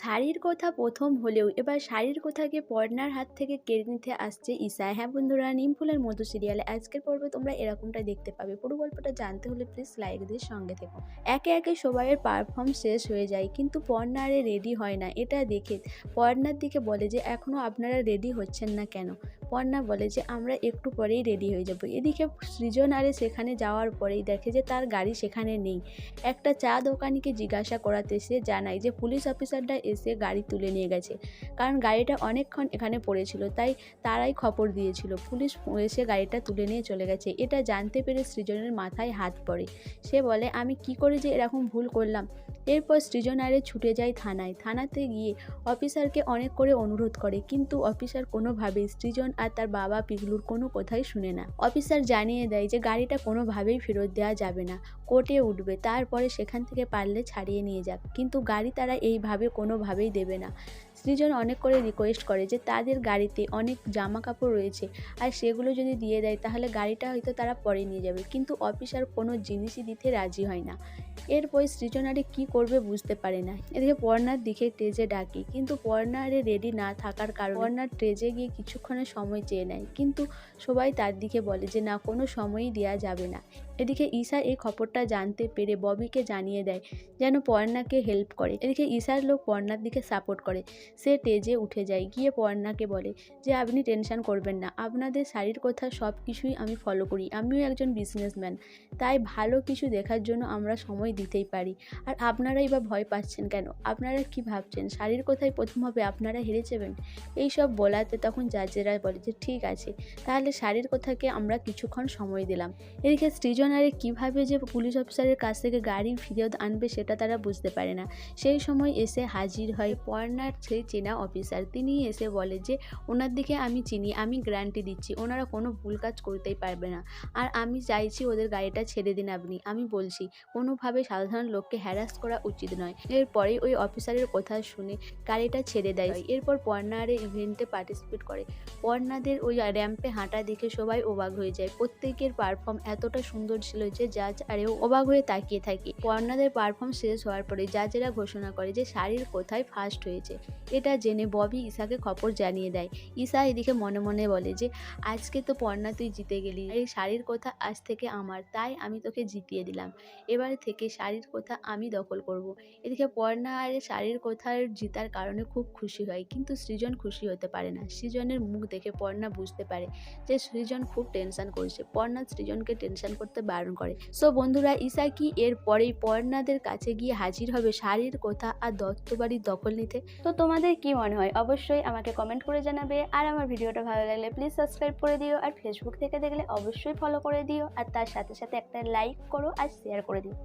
শাড়ির কথা প্রথম হলেও এবার শাড়ির কথাকে পর্নার হাত থেকে কেড়ে নিতে আসছে ঈশা। হ্যাঁ বন্ধুরা নিমফুলের মধু সিরিয়ালে আজকের পর্বে তোমরা এরকমটা দেখতে পাবে। পুরো গল্পটা জানতে হলে প্লিজ লাইক দিয়ে সঙ্গে থেকো। একে একে সবাইয়ের পারফর্ম শেষ হয়ে যায়, কিন্তু পর্নারে রেডি হয় না। এটা দেখে পর্নার দিকে বলে যে এখনও আপনারা রেডি হচ্ছেন না কেন? পর্ণা বলে যে, আমরা একটু পরেই রেডি হয়ে যাব। এদিকে সৃজন আরে সেখানে যাওয়ার পরেই দেখে যে, তার গাড়ি সেখানে নেই। একটা চা দোকানিকে জিজ্ঞাসা করাতে সে জানায় যে, পুলিশ অফিসারটা এসে গাড়ি তুলে নিয়ে গেছে। কারণ গাড়িটা অনেকক্ষণ এখানে পড়েছিল, তাই তারাই খবর দিয়েছিল। পুলিশ এসে গাড়িটা তুলে নিয়ে চলে গেছে। এটা জানতে পেরে সৃজনের মাথায় হাত পড়ে। সে বলে, আমি কি করে যে এরকম ভুল করলাম? এরপর সৃজন আরে ছুটে যায় থানায়। থানাতে গিয়ে অফিসারকে অনেক করে অনুরোধ করে, কিন্তু অফিসার কোনোভাবেই সৃজন আর তার বাবা পিগলুর কোনো কথাই শুনে না। অফিসার জানিয়ে দেয় যে গাড়িটা কোনোভাবেই ফেরত দেওয়া যাবে না। কোর্টে উঠবে, তারপরে সেখান থেকে পারলে ছাড়িয়ে নিয়ে যাক কিন্তু গাড়ি তারা এইভাবে কোনোভাবেই দেবে না। সৃজন অনেক করে রিকোয়েস্ট করে যে তাদের গাড়িতে অনেক জামা কাপড় রয়েছে, আর সেগুলো যদি দিয়ে দেয় তাহলে গাড়িটা হয়তো তারা পরে নিয়ে যাবে। কিন্তু অফিসার কোনো জিনিসই দিতে রাজি হয় না। এরপর সৃজন আরে কী করবে বুঝতে পারে না। এদিকে পর্ণার দিকে টেজে ডাকি, কিন্তু পর্ণা আরে রেডি না থাকার কারণে পর্ণার টেজে গিয়ে কিছুক্ষণের সময় চেয়ে নেয়। কিন্তু সবাই তার দিকে বলে যে, না, কোনো সময়ই দেওয়া যাবে না। এদিকে ঈশা এই খবরটা জানতে পেরে ববিকে জানিয়ে দেয় যেন পর্ণাকে হেল্প করে। এদিকে ঈশার লোক পর্ণার দিকে সাপোর্ট করে। সে টেজে উঠে যায়। গিয়ে পর্ণাকে বলে যে, আপনি টেনশন করবেন না। আপনাদের শাড়ির কথা সব কিছুই আমি ফলো করি। আমিও একজন বিজনেসম্যান তাই ভালো কিছু দেখার জন্য আমরা সময় দিতেই পারি। আর আপনারাই বা ভয় পাচ্ছেন কেন? আপনারা কি ভাবছেন? শাড়ির কথাই প্রথম হবে আপনারা হেরে যাবেন? এইসব বলাতে তখন জাজেরা বলে যে, ঠিক আছে। তাহলে শাড়ির কথাকে আমরা কিছুক্ষণ সময় দিলাম। এদিকে সৃজনারে কীভাবে যে পুলিশ অফিসারের কাছ থেকে গাড়ি ফিরত আনবে সেটা তারা বুঝতে পারে না। সেই সময় এসে হাজির হয় পর্নার সেই চেনা অফিসার। তিনি এসে বলে যে, ওনার দিকে আমি চিনি, আমি গ্যারান্টি দিচ্ছি, ওনারা কোনো ভুল কাজ করতেই পারবে না। আর আমি চাইছি ওদের গাড়িটা ছেড়ে দিন আপনি। আমি বলছি, কোনোভাবে সাধারণ লোককে হ্যারাস করা উচিত নয়। এরপরে ওই অফিসারের কথা শুনে গাড়িটা ছেড়ে দেয়। এরপর পর্নারে ইভেন্টে পার্টিসিপেট করে। পর্নাদের ওই র্যাম্পে হাঁটা দেখে সবাই অবাক হয়ে যায়। প্রত্যেকের পারফর্ম এতটা সুন্দর ছিল যে জাজ আরেও অবাক হয়ে তাকিয়ে থাকে। পর্নাদের পারফর্ম শেষ হওয়ার পরে জাজেরা ঘোষণা করে যে শাড়ির কোথায় ফার্স্ট হয়েছে। এটা জেনে ববি ঈশাকে খবর জানিয়ে দেয়। ঈশা এদিকে মনে মনে বলে যে, আজকে তো পর্ণা তুই জিতে গেলি। এই শাড়ির কথা আজ থেকে আমার, তাই আমি তোকে জিতিয়ে দিলাম। এবার থেকে শাড়ির কথা আমি দখল করব। এদিকে পর্ণা আর শাড়ির কথার জিতার কারণে খুব খুশি হয়, কিন্তু সৃজন খুশি হতে পারে না। সৃজনের মুখ দেখে পর্ণা বুঝতে পারে যে সৃজন খুব টেনশন করছে। পর্ণা সৃজনকে টেনশন করতে বারণ করে। সো বন্ধুরা, ঈশা কি এর পরেই পর্ণাদের কাছে গিয়ে হাজির হবে শাড়ির কথা আর দত্তবাড়ির দখল নিতে? তো তোমাদের কি মনে হয়? অবশ্যই আমাকে কমেন্ট করে জানাবে। আর আমার ভিডিওটা ভালো লাগলে প্লিজ সাবস্ক্রাইব করে দিও। আর ফেসবুক থেকে দেখলে অবশ্যই ফলো করে দিও। আর তার সাথে সাথে একটা লাইক করো আর শেয়ার করে দিও।